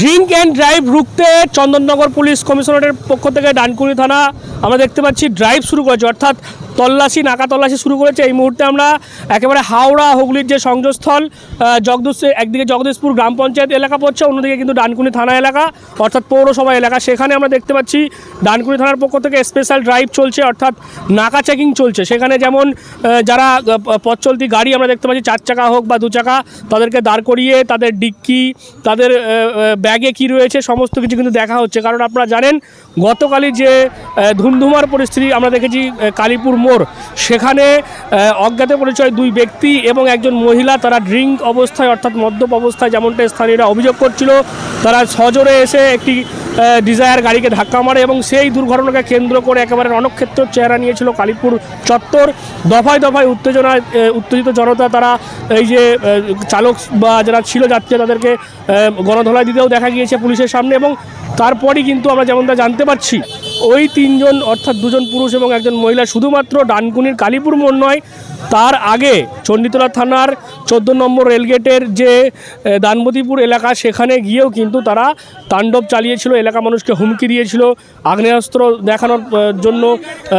Drink and drive রুখতে Chandannagar police কমিশনারের পক্ষ থেকে ডানকুনি থানা, আমরা দেখতে পাচ্ছি ড্রাইভ শুরু করেছে, অর্থাৎ তল্লাশি নাকা তল্লাশি শুরু করেছে। এই মুহূর্তে আমরা একেবারে হাওড়া হুগলির যে সংযোগস্থল জগদীশ একদিকে জগদীশপুর গ্রাম পঞ্চায়েত এলাকা পড়ছে অন্যদিকে কিন্তু ডানকুনি থানা এলাকা অর্থাৎ পৌরসভা এলাকা। সেখানে আমরা দেখতে পাচ্ছি ডানকুনি থানার পক্ষ থেকে স্পেশাল ড্রাইভ চলছে অর্থাৎ নাকা চেকিং চলছে। সেখানে যেমন যারা পথ চলতি গাড়ি আমরা দেখতে পাচ্ছি চার চাকা হোক বা দু চাকা তাদেরকে দাঁড় করিয়ে তাদের ডিক্কি তাদের ব্যাগে কি রয়েছে সমস্ত কিছু কিন্তু দেখা হচ্ছে। কারণ আপনারা জানেন গতকালই যে আহ, ধুন্ধুমার পরিস্থিতি আমরা দেখেছি কালীপুর মোড় সেখানে আহ, অজ্ঞাত পরিচয় দুই ব্যক্তি এবং একজন মহিলা তারা ড্রিঙ্ক অবস্থায় অর্থাৎ মদ্যপ অবস্থায় যেমনটা স্থানীয়রা অভিযোগ করছিল তারা সজোরে এসে একটি ডিজায়ার গাড়িকে ধাক্কা মারে এবং সেই দুর্ঘটনাকে কেন্দ্র করে একেবারে রণক্ষেত্র চেহারা নিয়েছিল কালীপুর চত্বর। দফায় দফায় উত্তেজনা উত্তেজিত জনতা তারা এই যে চালক বা যারা ছিল যাত্রী তাদেরকে গণধোলাই দিতেও দেখা গিয়েছে পুলিশের সামনে এবং তারপরই কিন্তু আমরা যেমনটা জানতে পারছি, ওই তিনজন অর্থাৎ দুজন পুরুষ এবং একজন মহিলা শুধুমাত্র ডানকুনির কালীপুর মোড় নয় তার আগে চণ্ডীতলা থানার চোদ্দ নম্বর রেলগেটের যে আহ, দানবতীপুর এলাকা সেখানে গিয়েও কিন্তু তারা তাণ্ডব চালিয়েছিল এলাকা মানুষকে হুমকি দিয়েছিল আগ্নেয়াস্ত্র দেখানোর জন্য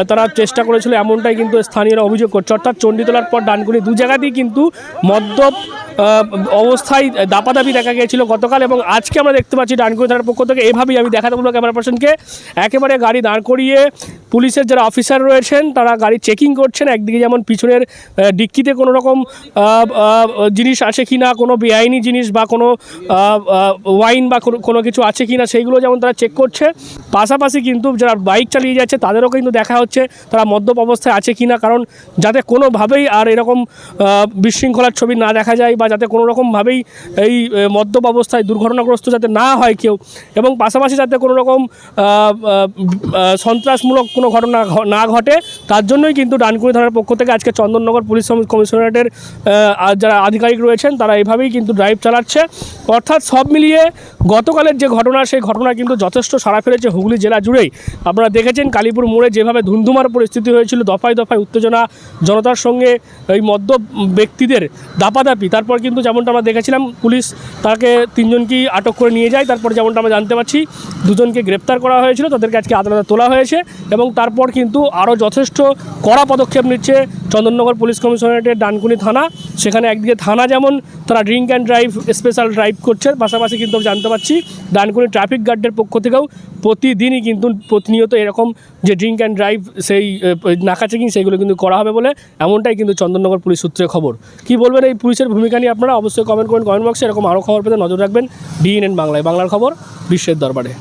তারা চেষ্টা করেছিল এমনটাই কিন্তু স্থানীয়রা অভিযোগ করছে। অর্থাৎ চণ্ডীতলার পর ডানকুনি দু জায়গাতেই কিন্তু মদ্যপ অবস্থায় দাপাদাপি দেখা গিয়েছিল গতকাল এবং আজকে আমরা দেখতে পাচ্ছি ডানকুনি থানার পক্ষ থেকে। এভাবেই আমি দেখাতে বলব ক্যামেরা পার্সনকে। একেবারে গাড়ি দাঁড় করিয়ে পুলিশের যারা অফিসার রয়েছেন, তারা গাড়ি চেকিং করছেন, একদিকে যেমন পিছনের ডিক্কিতে কোনো রকম জিনিস আছে কি না কোনো বেআইনি জিনিস বা কোনো ওয়াইন বা কোনো- কিছু আছে কি না সেইগুলো যেমন তারা চেক করছে। পাশাপাশি কিন্তু যারা বাইক চালিয়ে যাচ্ছে, তাদেরও কিন্তু দেখা হচ্ছে তারা মদ্যপ অবস্থায় আছে কি না কারণ যাতে কোনোভাবেই আর এরকম বিশৃঙ্খলার ছবি না দেখা যায় বা যাতে কোনো রকমভাবেই এই মদ্যপ অবস্থায় দুর্ঘটনাগ্রস্ত যাতে না হয় কেউ। এবং পাশাপাশি যাতে কোনো রকম সন্ত্রাসমূলক কোনো ঘটনা না ঘটে, তার জন্যই কিন্তু ডানকুনি থানার পক্ষ থেকে আজকে চন্দননগর পুলিশ কমিশনারেটের যারা আধিকারিক রয়েছেন, তারা এভাবেই কিন্তু ড্রাইভ চালাচ্ছে। অর্থাৎ সব মিলিয়ে গতকালের যে ঘটনা, সেই ঘটনা কিন্তু যথেষ্ট সাড়া ফেলেছে হুগলি জেলা জুড়েই। আপনারা দেখেছেন কালীপুর মোড়ে যেভাবে ধুন্ধুমার পরিস্থিতি হয়েছিল, দফায় দফায় উত্তেজনা, জনতার সঙ্গে এই মদ্য ব্যক্তিদের দাপাদাপি, তারপর কিন্তু যেমনটা আমরা দেখেছিলাম, পুলিশ তাকে তিনজনকেই আটক করে নিয়ে যায়, তারপর যেমনটা আমরা জানতে পারছি, দুজনকে গ্রেপ্তার করা হয়েছিল, তাদেরকে আজকে আদালতে তোলা হয়েছে এবং তারপর কিন্তু আরও যথেষ্ট কড়া পদক্ষেপ নিচ্ছে চন্দননগর পুলিশ কমিশনারেটের ডানকুনি থানা। সেখানে একদিকে থানা যেমন তারা drink and drive, special drive করছে, পাশাপাশি কিন্তু জানতে পারছি ডানকুনি ট্রাফিক গার্ডের পক্ষ থেকেও প্রতিদিনই কিন্তু প্রতিনিয়ত এরকম যে ড্রিঙ্ক অ্যান্ড ড্রাইভ সেই নাকা চেকিং সেইগুলো কিন্তু করা হবে বলে এমনটাই কিন্তু চন্দননগর পুলিশ সূত্রে খবর। কি বলবেন এই পুলিশের ভূমিকা নিয়ে আপনারা? অবশ্যই কমেন্ট করুন কমেন্ট বক্সে এরকম আরও খবর পেতে নজর রাখবেন। ডিএনএন বাংলায়, বাংলার খবর বিশ্বের দরবারে।